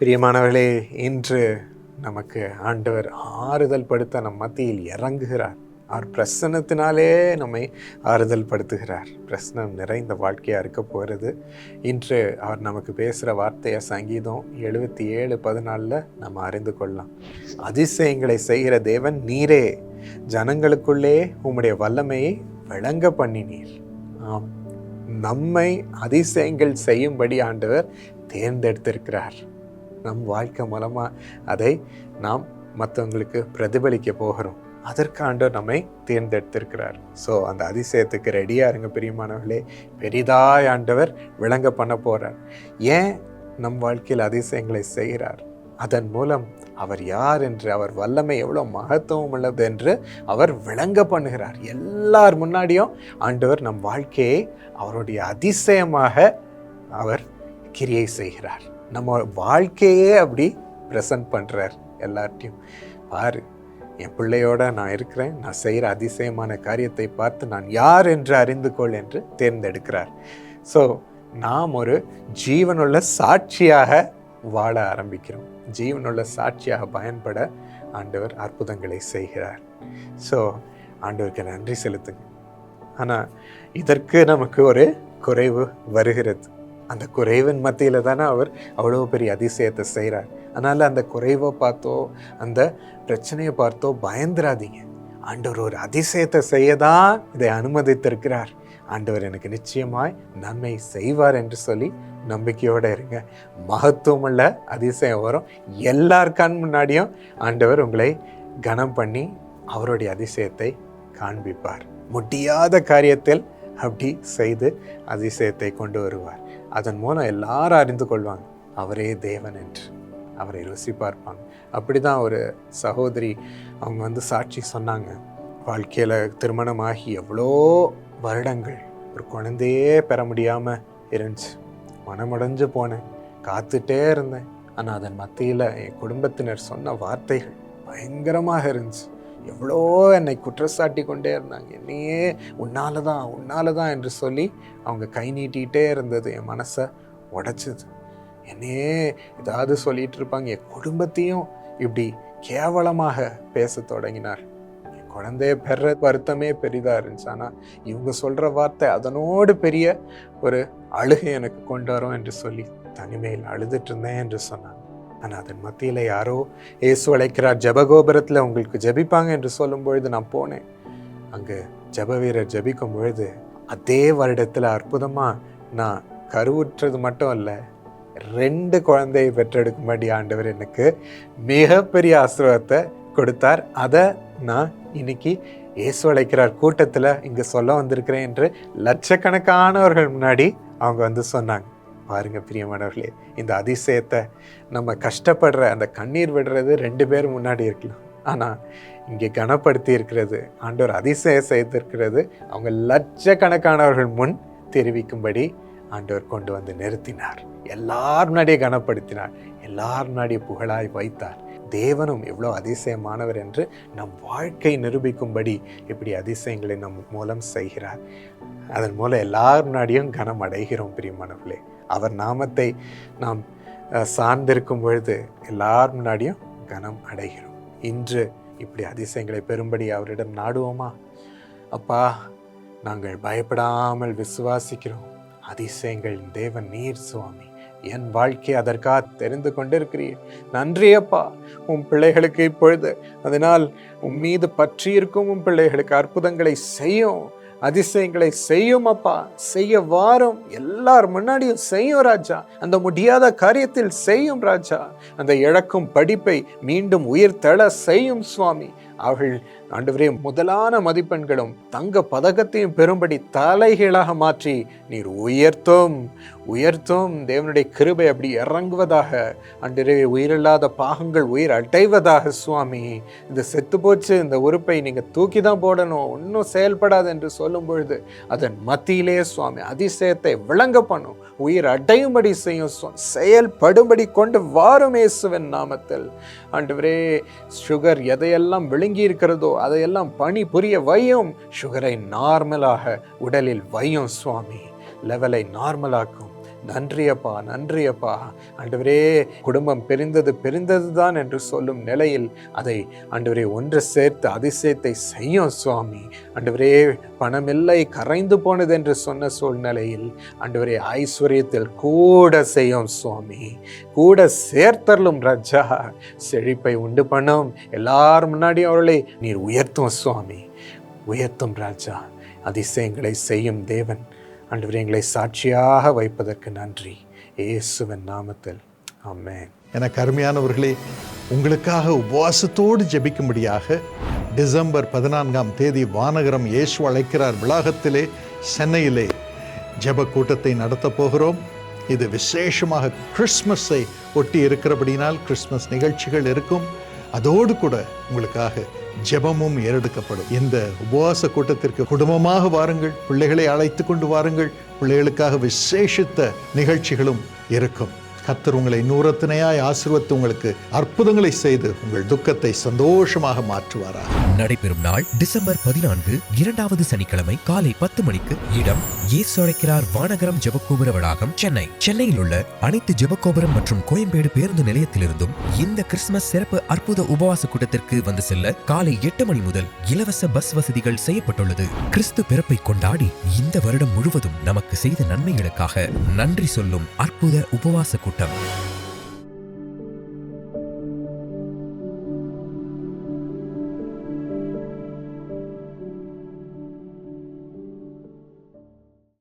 பிரியமானவர்களே இன்று நமக்கு ஆண்டவர் ஆறுதல் படுத்த நம் மத்தியில் இறங்குகிறார். அவர் பிரசன்னத்தினாலே நம்மை ஆறுதல் படுத்துகிறார். பிரசனம் நிறைந்த வாழ்க்கையாக இருக்க போகிறது. இன்று அவர் நமக்கு பேசுகிற வார்த்தையை சங்கீதம் எழுபத்தி ஏழு பதினாலில் நம்ம அறிந்து கொள்ளலாம். அதிசயங்களை செய்கிற தேவன் நீரே. ஜனங்களுக்குள்ளே உம்முடைய வல்லமையை விளங்க பண்ணினீர். ஆம். நம்மை அதிசயங்கள் செய்யும்படி ஆண்டவர் தேர்ந்தெடுத்திருக்கிறார். நம் வாழ்க்கை மூலமாக அதை நாம் மற்றவங்களுக்கு பிரதிபலிக்க போகிறோம். அதற்கு ஆண்டவர் நம்மை தேர்ந்தெடுத்திருக்கிறார். ஸோ அந்த அதிசயத்துக்கு ரெடியாக இருங்க பிரியமானவர்களே. பெரிதாய் ஆண்டவர் விளங்க பண்ண போகிறார் ஏன் நம் வாழ்க்கையில் அதிசயங்களை செய்கிறார்? அதன் மூலம் அவர் யார் என்று அவர் வல்லமை எவ்வளோ மகத்துவம் உள்ளது என்று அவர் விளங்க பண்ணுகிறார். எல்லார் முன்னாடியும் ஆண்டவர் நம் வாழ்க்கையை அவருடைய அதிசயமாக அவர் கிரியை செய்கிறார். நம்ம வாழ்க்கையே அப்படி ப்ரெசன்ட் பண்ணுறார் எல்லார்ட்டையும். பாரு என் பிள்ளையோட நான் இருக்கிறேன். நான் செய்கிற அதிசயமான காரியத்தை பார்த்து நான் யார் என்று அறிந்து கொள் என்று தேர்ந்தெடுக்கிறார். ஸோ நாம் ஒரு ஜீவனுள்ள சாட்சியாக வாழ ஆரம்பிக்கிறோம். ஜீவனுள்ள சாட்சியாக பயன்பட ஆண்டவர் அற்புதங்களை செய்கிறார். ஸோ ஆண்டவருக்கு நன்றி செலுத்துங்க. ஆனால் இதற்கு நமக்கு ஒரு குறைவு வருகிறது. அந்த குறைவின் மத்தியில் தானே அவர் அவ்வளோ பெரிய அதிசயத்தை செய்கிறார் அதனால் அந்த குறைவை பார்த்தோ அந்த பிரச்சனையை பார்த்தோ பயந்துராதீங்க. ஆண்டவர் ஒரு அதிசயத்தை செய்ய தான் இதை அனுமதித்திருக்கிறார். ஆண்டவர் எனக்கு நிச்சயமாய் நன்மை செய்வார் என்று சொல்லி நம்பிக்கையோடு இருங்க. மகத்துவமுள்ள அதிசயம் வரும். எல்லார் கண் முன்னாடியும் ஆண்டவர் உங்களை கனம் பண்ணி அவருடைய அதிசயத்தை காண்பிப்பார். முடியாத காரியத்தில் அப்படி செய்து அதிசயத்தை கொண்டு வருவார். அதன் மூலம் எல்லாரும் அறிந்து கொள்வாங்க. அவரே தேவன் என்று. அவரை ருசி பார்ப்பாங்க அப்படி தான் ஒரு சகோதரி அவங்க வந்து சாட்சி சொன்னாங்க. வாழ்க்கையில் திருமணமாகி எவ்வளோ வருடங்கள். ஒரு குழந்தையே பெற முடியாமல் இருந்துச்சு. மனமடைஞ்சு போனேன். காத்துட்டே இருந்தேன். ஆனால் அதன் மத்தியில் என் குடும்பத்தினர் சொன்ன வார்த்தைகள் பயங்கரமாக இருந்துச்சு. எவ்வளோ என்னை குற்றச்சாட்டி கொண்டே இருந்தாங்க. என்னையே உன்னால தான் உன்னால தான் என்று சொல்லி அவங்க கை நீட்டிகிட்டே இருந்தது. என் மனசை உடச்சிது. என்னையே ஏதாவது சொல்லிகிட்டு இருப்பாங்க. என் குடும்பத்தையும் இப்படி கேவலமாக பேச தொடங்கினார். என் குழந்தைய பெற வருத்தமே பெரிதாக இருந்துச்சு. ஆனால் இவங்க சொல்கிற வார்த்தை அதனோடு பெரிய ஒரு அழுகை எனக்கு கொண்டு வரும் என்று சொல்லி தனிமையில் அழுதுட்டு இருந்தேன் என்று சொன்னாங்க. ஆனால் அதன் மத்தியில் யாரோ இயேசு அழைக்கிறார் ஜபகோபுரத்தில் உங்களுக்கு ஜபிப்பாங்க என்று சொல்லும் பொழுது நான் போனேன். அங்கே ஜப வீரர் ஜபிக்கும் பொழுது அதே வருடத்தில் அற்புதமாக நான் கருவுற்றது மட்டும் இல்லை ரெண்டு குழந்தையை பெற்றெடுக்கும்படி ஆண்டவர் எனக்கு மிகப்பெரிய ஆசீர்வாதத்தை கொடுத்தார். அதை நான் இன்னைக்கு இயேசு அழைக்கிறார் கூட்டத்தில் இங்கே சொல்ல வந்திருக்கிறேன் என்று லட்சக்கணக்கானவர்கள் முன்னாடி அவங்க வந்து சொன்னாங்க. பாருங்கள் பிரியமானவர்களே இந்த அதிசயத்தை நம்ம கஷ்டப்படுற அந்த கண்ணீர் விடுறது ரெண்டு பேர் முன்னாடி இருக்கலாம். ஆனால் இங்கே கனப்படுத்தி இருக்கிறது ஆண்டவர் அதிசயம் செய்திருக்கிறது அவங்க லட்சக்கணக்கானவர்கள் முன் தெரிவிக்கும்படி ஆண்டவர் கொண்டு வந்து நிறுத்தினார். எல்லார் முன்னாடியே கனப்படுத்தினார் எல்லார் முன்னாடியே புகழாய் வைத்தார். தேவனும் எவ்வளோ அதிசயமானவர் என்று நம் வாழ்க்கை நிரூபிக்கும்படி இப்படி அதிசயங்களை நம் மூலம் செய்கிறார். அதன் மூலம் எல்லார் முன்னாடியும் கனம் அடைகிறோம் பிரியமானவர்களே. அவர் நாமத்தை நாம் சார்ந்திருக்கும் பொழுது எல்லார் முன்னாடியும் கனம் அடைகிறோம். இன்று இப்படி அதிசயங்களை பெறும்படி அவரிடம் நாடுவோமா? அப்பா நாங்கள் பயப்படாமல் விசுவாசிக்கிறோம். அதிசயங்கள் தேவன் நீர் சுவாமி என் வாழ்க்கை அதற்காக தெரிந்து கொண்டிருக்கிறீர். நன்றி அப்பா உன் பிள்ளைகளுக்கு இப்பொழுது அதனால் உன் மீது பற்றி இருக்கும் உன் பிள்ளைகளுக்கு அற்புதங்களை செய்யும். அதிசயங்களை செய்யும் அப்பா. செய்ய வாரும். எல்லார் முன்னாடியும் செய்யும் ராஜா. அந்த முடியாத காரியத்தில் செய்யும் ராஜா. அந்த இழக்கும் படிப்பை மீண்டும் உயிர் தள செய்யும் சுவாமி. அவர்கள் ஆண்டவரே முதலான மதிப்பெண்களும் தங்க பதக்கத்தையும் பெறும்படி தலைகீழாக மாற்றி நீர் உயர்த்தும் உயர்த்தும். தேவனுடைய கிருபை அப்படி இறங்குவதாக அன்றே உயிரில்லாத பாகங்கள் உயிர் அடைவதாக சுவாமி இந்த செத்து போச்சு இந்த உறுப்பை நீங்கள் தூக்கி தான் போடணும் ஒன்றும் செயல்படாது என்று சொல்லும் பொழுது அதன் மத்தியிலே சுவாமி அதிசயத்தை விளங்க பண்ணும். உயிர் அடையும்படி செய்யும் செயல்படும்படி கொண்டு வாரும் இயேசுவின் நாமத்தில். ஆண்டவரே சுகர் எதையெல்லாம் விழுங்கி இருக்கிறதோ அதையெல்லாம் பணி புரிய வையும் சுகரை நார்மலாக உடலில் வையும் சுவாமி. லெவலை நார்மலாக்கும் நன்றியப்பா நன்றியப்பா. ஆண்டவரே குடும்பம் பிரிந்தது பிரிந்தது தான் என்று சொல்லும் நிலையில் அதை ஆண்டவரே ஒன்று சேர்த்து அதிசயத்தை செய்யும் சுவாமி. ஆண்டவரே பணமில்லை கரைந்து போனது என்று சொன்ன சூழ்நிலையில் ஆண்டவரே ஐஸ்வர்யத்தில் கூட செய்யும் சுவாமி. கூட சேர்த்தரலும் ராஜா. செழிப்பை உண்டு பண்ணும். எல்லார் முன்னாடி அவர்களை நீர் உயர்த்தும் சுவாமி. உயர்த்தும் ராஜா. அதிசயங்களை செய்யும் தேவன். ஆண்டவரே எங்களை சாட்சியாக வைப்பதற்கு நன்றி. இயேசுவின் நாமத்தில். அம்மே என கருமையானவர்களே உங்களுக்காக உபவாசத்தோடு ஜெபிக்கும்படியாக டிசம்பர் பதினான்காம் தேதி வானகரம் இயேசு அழைக்கிறார் விளாகத்திலே சென்னையிலே ஜெப கூட்டத்தை நடத்தப் போகிறோம். இது விசேஷமாக கிறிஸ்மஸை ஒட்டி இருக்கிறபடினால் கிறிஸ்மஸ் நிகழ்ச்சிகள் இருக்கும். அதோடு கூட உங்களுக்காக ஜெபமும் ஏறெடுக்கப்படும். இந்த உபவாச கூட்டத்திற்கு குடும்பமாக வாருங்கள். பிள்ளைகளை அழைத்து கொண்டு வாருங்கள். பிள்ளைகளுக்காக விசேஷித்த நிகழ்ச்சிகளும் இருக்கும். கத்தர் உங்களை நூறத்தினையாய் ஆசிர்வத்து உங்களுக்கு அற்புதங்களை செய்து உங்கள் துக்கத்தை சந்தோஷமாக மாற்றுவாராக நடைபெறும் நாள் டிசம்பர் பதினான்கு இரண்டாவது சனிக்கிழமை காலை பத்து மணிக்கு இடம் இயேசு அழைக்கிறார் வானகரம் ஜெபக்கோபுர வளாகம் சென்னை. சென்னையில் உள்ள அனைத்து ஜெபக்கோபுரம் மற்றும் கோயம்பேடு பேருந்து நிலையத்திலிருந்தும் இந்த கிறிஸ்துமஸ் சிறப்பு அற்புத உபவாச கூட்டத்திற்கு வந்து செல்ல காலை எட்டு மணி முதல் இலவச பஸ் வசதிகள் செய்யப்பட்டுள்ளது. கிறிஸ்து பிறப்பை கொண்டாடி இந்த வருடம் முழுவதும் நமக்கு செய்த நன்மைகளுக்காக நன்றி சொல்லும் அற்புத உபவாச கூட்டம். Them.